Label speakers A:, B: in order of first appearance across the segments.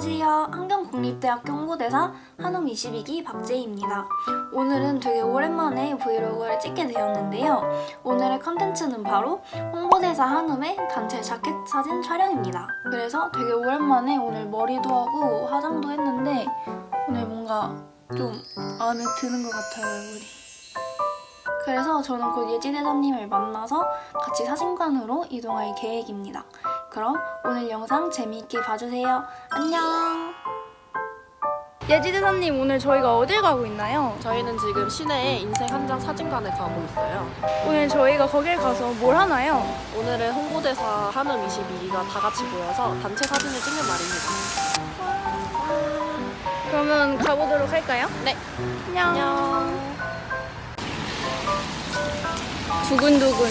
A: 안녕하세요. 한경국립대학교 홍보대사 한움 22기 박재희입니다. 오늘은 되게 오랜만에 브이로그를 찍게 되었는데요. 오늘의 컨텐츠는 바로 홍보대사 한움의 단체 자켓 사진 촬영입니다. 그래서 되게 오랜만에 오늘 머리도 하고 화장도 했는데 오늘 뭔가 좀 마음에 드는 것 같아요, 얼굴이. 그래서 저는 곧 예지 대사님을 만나서 같이 사진관으로 이동할 계획입니다. 그럼 오늘 영상 재미있게 봐주세요. 안녕. 예지 대사님 오늘 저희가 어딜 가고 있나요?
B: 저희는 지금 시내에 인생 한 장 사진관에 가고 있어요.
A: 오늘 저희가 거길 가서 뭘 하나요?
B: 오늘은 홍보대사 한음 22기가 다 같이 모여서 단체 사진을 찍는 날입니다.
A: 그러면 가보도록 할까요?
B: 네.
A: 안녕.
B: 안녕.
A: 두근두근.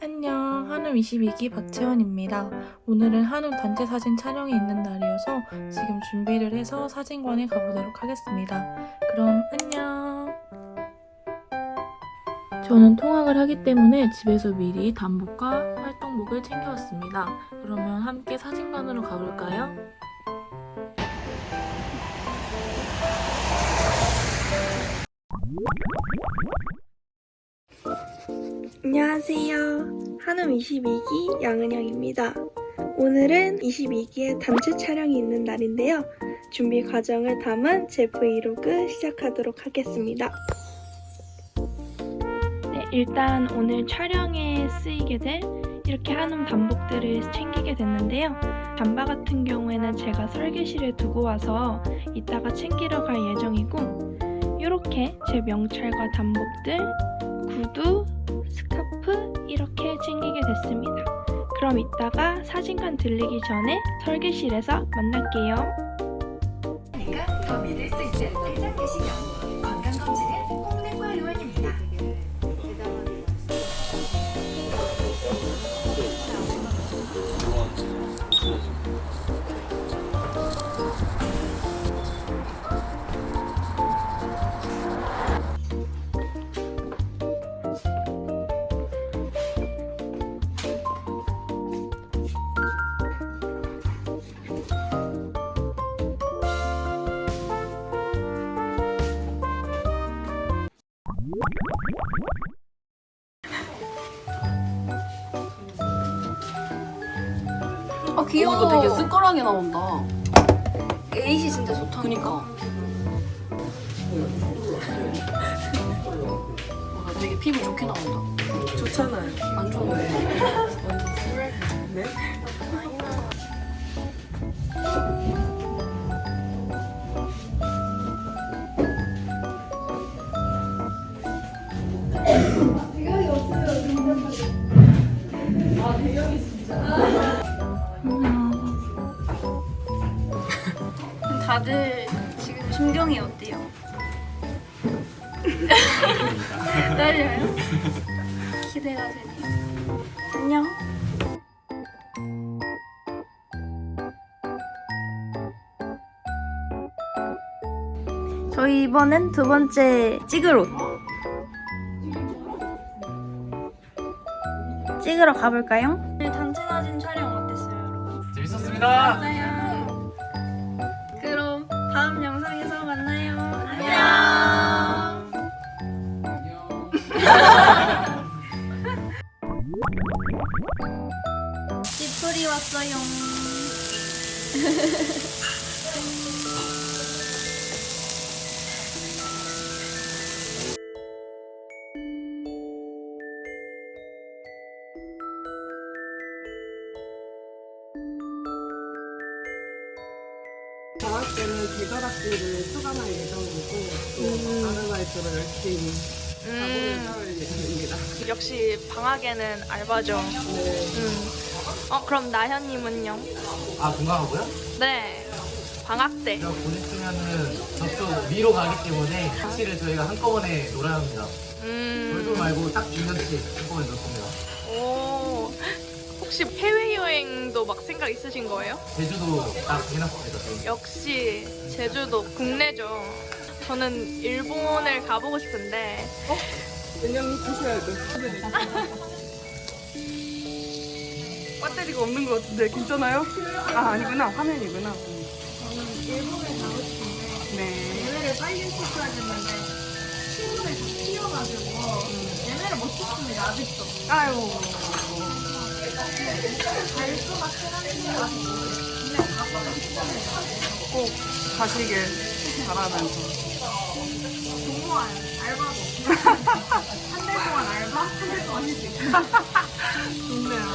C: 안녕, 한움 22기 박채원입니다. 오늘은 한움 단체 사진 촬영이 있는 날이어서 지금 준비를 해서 사진관에 가보도록 하겠습니다. 그럼 안녕. 저는 통학을 하기 때문에 집에서 미리 단복과 활동복을 챙겨왔습니다. 그러면 함께 사진관으로 가볼까요?
D: 안녕하세요. 한음 22기 양은영입니다. 오늘은 22기의 단체 촬영이 있는 날인데요. 준비 과정을 담은 제 브이로그 시작하도록 하겠습니다. 네, 일단 오늘 촬영에 쓰이게 될 이렇게 한음 단복들을 챙기게 됐는데요. 잠바 같은 경우에는 제가 설계실에 두고 와서 이따가 챙기러 갈 예정이고 이렇게 제 명찰과 단복들, 구두, 스카프 이렇게 챙기게 됐습니다. 그럼 이따가 사진관 들리기 전에 설계실에서 만날게요.
E: 더 믿을 수 있는 가장 개시경 건강검진은
A: 아 귀여워.
B: 이거 되게 스컬하게 나온다.
A: 에잇이 진짜 좋다.
B: 그니까. 와, 되게 피부 좋게 나온다.
F: 좋잖아요.
B: 안 좋은데.
F: 네?
A: 다들 지금 심경이 어때요? 떨려요? 기대가 되네요. 안녕. 저희 이번엔 두 번째 옷. 찍으러 가볼까요? 네, 단체 사진 촬영 어땠어요, 여러분?
G: 재밌었습니다.
A: 맞아요. 그럼 다음 영상에서 만나요. 안녕.
F: 계절 학기를 수강할 예정이고 아르바이트로 열심히 자본을 쌓을 예정입니다.
C: 역시 방학에는 알바죠. 음. 어, 그럼 나현님은요?
G: 아 건강하고요?
C: 네. 방학 때.
G: 제가 곧 있으면은 저쪽 위로 가기 때문에 타ksi를 저희가 한꺼번에 놀아야 합니다.
C: 음.
G: 돌돌 말고 딱 2년씩 한꺼번에 놀 겁니다.
C: 오. 혹시 해외여행도 막 생각 있으신 거예요?
G: 제주도 딱 해놨습니다. 저희.
C: 역시 제주도 국내죠. 저는 일본을 가보고 싶은데
F: 은영이 드셔야 돼.
H: 에너지가 없는 것 같은데 괜찮아요? 아 아니구나 화면이구나. 저는 일본에 가고 싶은데 네. 예매를 빨리 했었어야 됐는데 친구들 다 튀어가지고 예매를 못 했습니다 아직도. 아유. 꼭 가시길 바라면서. 공무원 알바도. 한 달 동안 알바, 한 달 동안 휴직. 좋네요.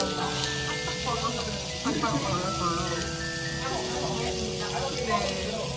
H: 네.